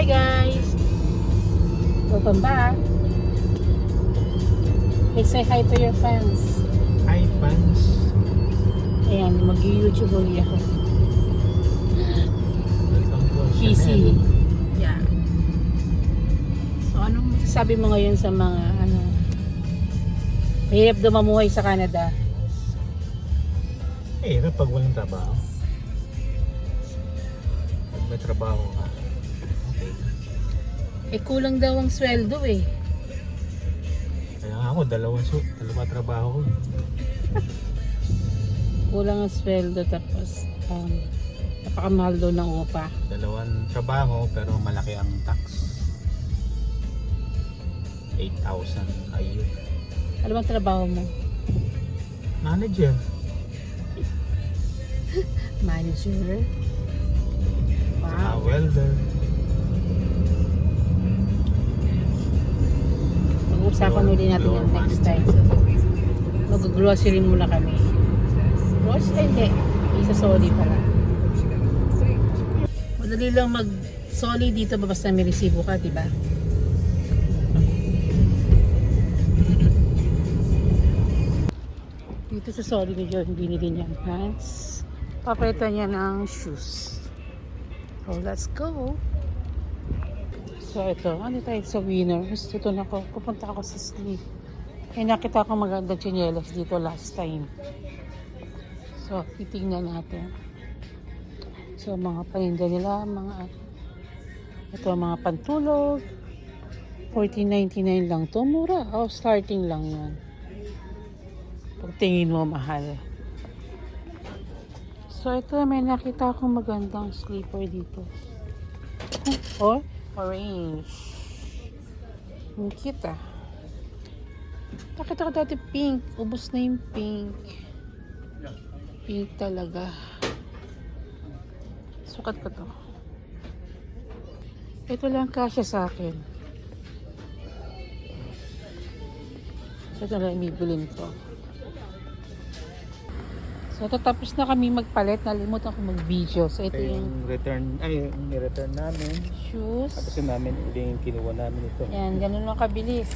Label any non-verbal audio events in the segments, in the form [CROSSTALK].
Hi guys! Welcome back! Hey, say hi to your fans. Hi, fans. Ayan, mag-YouTube ulit ako. Channel. Yeah. So, anong masasabi mo ngayon sa mga, ano, mahirap daw mamuhay sa Canada? Eh, hirap pag walang trabaho. Pag may trabaho ka. Eh, kulang daw ang sweldo eh. Kaya nga ako, dalawa, so, dalawa trabaho ko. [LAUGHS] Kulang ang sweldo tapos, um, napakamahal daw ng upa. Dalawang trabaho, pero malaki ang tax. 8,000 a year. Ano bang trabaho mo? Manager. [LAUGHS] Manager? Wow. welder. Pag-uusapan ulit natin yung next time. Mag-grocery muna kami. Grocery? Hindi. Isa soli pala. Madali lang mag-soli dito ba basta may resibo ka, di ba? Dito sa soli ni John, binili niya ang pants. Papalitan niya ng shoes. So, let's go. So, ito. Ano tayo sa winner? Gusto ito na ako. Pupunta ako sa sleep. Eh, nakita ko magandang tsinelas dito last time. So, titingnan natin. So, mga paninda nila, mga ito mga pantulog. 14.99 lang to. Mura. Oh, starting lang yan. Pag tingin mo, mahal. So, ito may nakita akong magandang sleeper dito. Oh, orange. Ang cute ah. Nakita ko dati pink. Ubus na yung pink. Pink talaga. Sukat ko to. Ito lang kasya sa akin. Ito lang ibibilin ko. So, tatapos na kami magpalit. Nalimutan ko mag-video. So, ito Ito yung yung return, ay, yung return namin. shoes. Tapos yung namin, ito yung kinuha namin ito. Yan, ganun lang kabilis.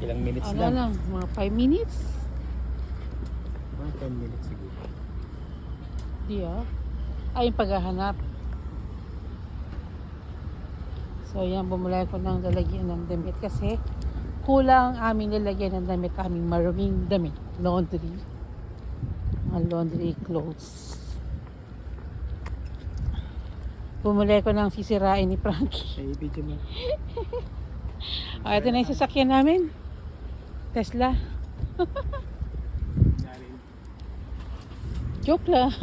Ilang minutes Ano lang. lang, mga 5 minutes. Mga 10 minutes siguro. Di ah. Ay, yung paghahanap. So, yan, bumulay ko ng lalagyan ng damit kasi kulang ang aming lalagyan ng damit, aming maruming damit. Laundry. Mga laundry clothes. Bumulay ko ng sisirain ni Frankie. [LAUGHS] Ay, video mo. O, ito na yung sasakyan namin. Tesla. [LAUGHS] Joke lang.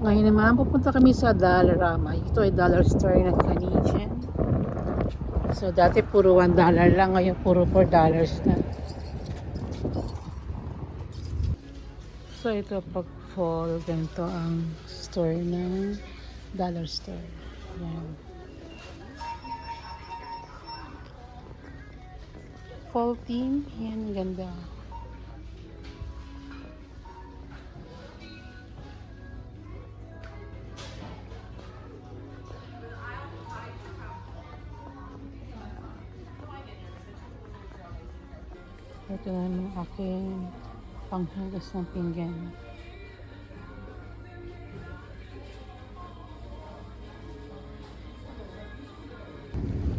Ngayon naman, pupunta kami sa Dollarama. Ito ay dollar store ng Canadian. So, dati puro 1 dollar lang. Ngayon, puro 4 dollars na. So, ito pag fall, ganito ang store ng dollar store. Yan. Fall theme. Yan, ganda. Ito na yung aking panghugas ng pinggan.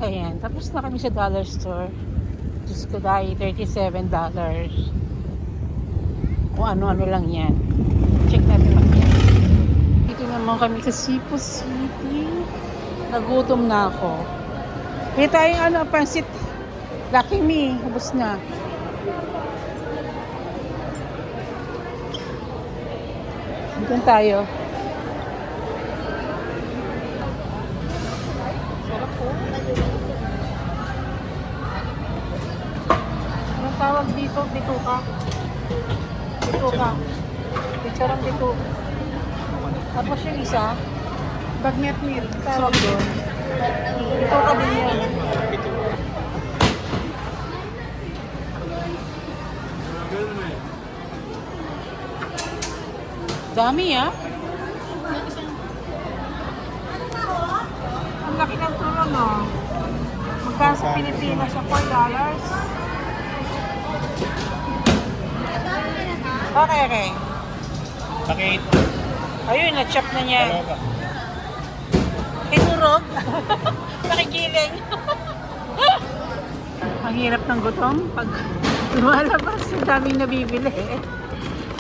Ayan, tapos na kami sa dollar store. Diyos ko dahil $37. Kung ano-ano lang yan. Check natin lang yan. Dito naman kami sa Cebu City. Nagutom na ako. May tayong ano, pansit. Lucky me. Ubus na. Doon tayo. Anong tawag dito? Bituka? Bituka. Picturang bituka. Tapos yung isa, bagnet meal. Tawag doon. Bituka din yun. Dami ah. no? Magkano sa Pilipinas siya? 4 dollars? Okay, okay. Bakit? Ayun, na-chop na niya. ba? Tinurog. [LAUGHS] Nakikiling. [LAUGHS] Ang hirap ng gutom pag [LAUGHS] lumalabas. Ang daming nabibili.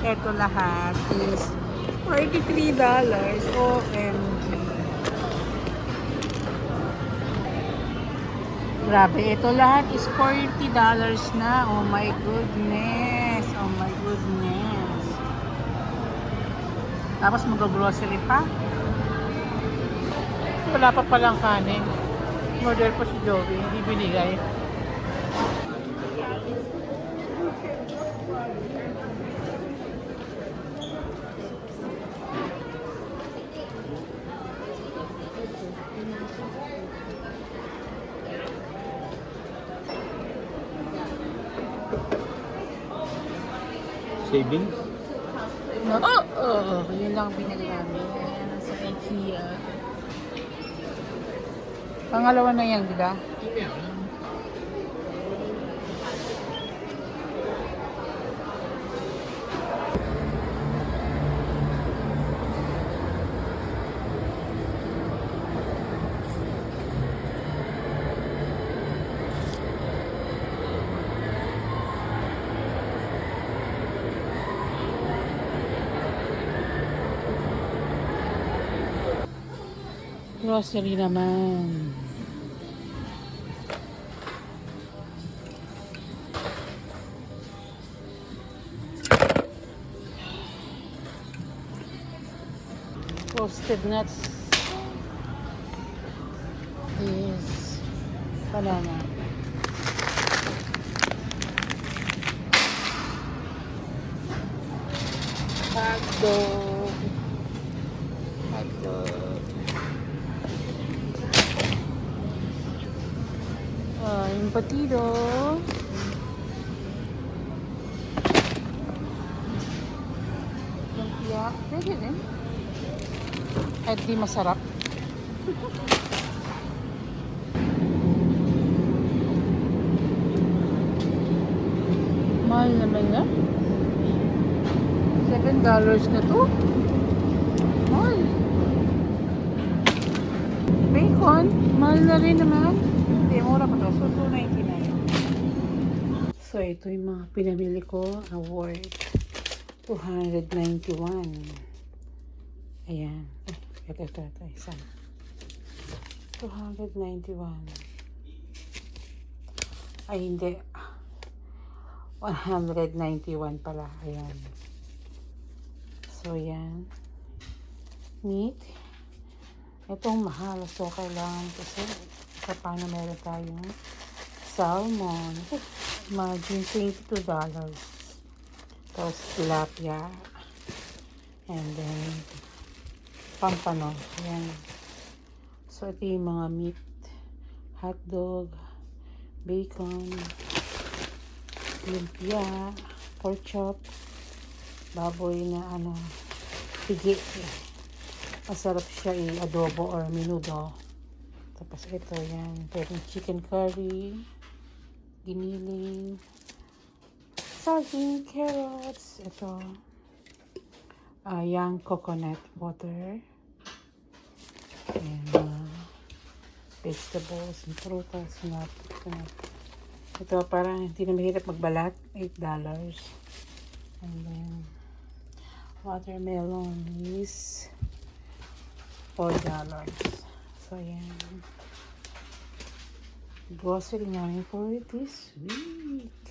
Ito lahat is $43. OMG. Grabe, ito lahat is $40 na. Oh my goodness. Oh my goodness. Tapos mag-grocery pa. Wala pa palang kanin. Order po si Joey, hindi binigay. Savings? No? Oh, oh, yun lang binili namin sa IKEA. Pangalawa na yan, di ba? Grocery naman. Roasted nuts banana. Hot batido. Lumpia. Pwede din. Kahit di masarap. [LAUGHS] Mahal naman na. Seven dollars na to. Mahal. Bacon. Mahal na rin naman. Hindi, mura pa to. So, 2.99. So, ito yung mga pinamili ko. Award. 291. Ayan. Eh, ito, ito, ito. Isa. 291. Ay, hindi. 191 pala. Ayan. So, yan. Meat. Itong mahal. So, kailangan kasi sa paano meron tayong salmon. Imagine, $22. Tapos, tilapia. And then, pampano. Ayan. So, ito yung mga meat. Hotdog, bacon, lumpia, pork chop, baboy na ano, pigi. Masarap siya i-adobo or minudo. Tapos ito, yan. Pwedeng chicken curry, giniling, saging, carrots. Ito, uh, young coconut water. And uh, vegetables and prutas. Nut, nut. Ito parang hindi na mahirap magbalat. $8. And then watermelon is $4. So, yan. Grocery namin for this week.